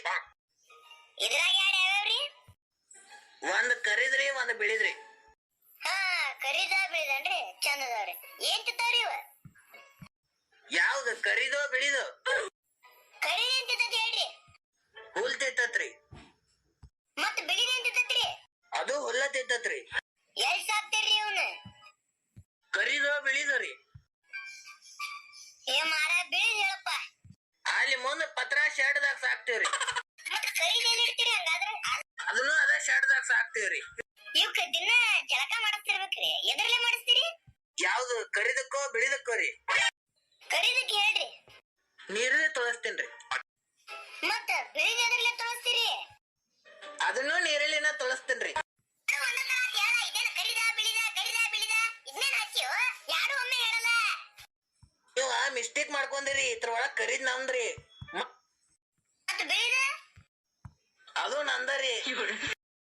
ಅದಾವ್ರಿ ಇದ್ರಾಗ ಎರಡು ಯಾವ್ಯಾವ್ರಿ? ಒಂದ್ ಕರಿದ್ರಿ ಒಂದ್ ಬಿಳಿದ್ರಿ. ಹಾ ಕರಿದ ಬಿಳಿದನ್ರಿ ಚಂದ ಅದಾವ್ರಿ ಏನ್ ತಿಂತಾವ್ರಿ ಇವ? ಯಾವ್ದು ಕರಿದೋ ಬಿಳಿದೋ? ಕರಿದ ಏನ್ ತಿಂತೈತಿ ಹೇಳ್ರಿ. ಹುಲ್ ತಿಂತತ್ರಿ. ಮತ್ ಬಿಳಿದ ಏನ್ ತಿಂತೈತ್ರಿ? ಅದು ಹುಲ್ಲ ತಿಂತತ್ರಿ. ಎಲ್ ಸಾಕ್ತಿರ್ರಿ ಇವನು? ಕರಿದೋ ಬಿಳಿದೋ ರೀ. ಏ ಅಲ್ಲಿ ಮುಂದ ಪತ್ರ ಶೆಡ್ದಾಗ ಸಾಕ್ತಿವ್ರಿ. ಅದನ್ನು ಅದ ಶೆಡ್ದಾಗ ಸಾಕ್ತಿವ್ರಿ. ಇವಕ್ಕ ದಿನ ಜಳಕ ಮಾಡಿಸ್ತಿರ್ಬೇಕ್ರಿ. ಎದ್ರಲ್ಲೇ ಮಾಡಿಸ್ತೀರಿ? ಯಾವ್ದು ಕರಿದಕ್ಕೋ ಬಿಳಿದಕ್ಕೋ ರೀ. ಕರಿದಕ್ಕೆ ಹೇಳ್ರಿ. ನೀರೇ ತೊಳಸ್ತೀನ್ರಿ. ಮತ್ತ ಬಿಳಿದ ಎದ್ರಲ್ಲೇ ತೊಳಸ್ತೀರಿ? ಅದನ್ನು ನೀರಲ್ಲಿನ ತೊಳಸ್ತೀನ್ರಿ. ಮಿಸ್ಟೇಕ್ ಮಾಡ್ಕೊಂಡಿರಿ ಇದ್ರ ಒಳಗ್ ಕರಿದ್ ನಮ್ದ್ರಿ ಮ- ಮತ್ ಬಿಳಿದ ಅದು ನಂದರಿ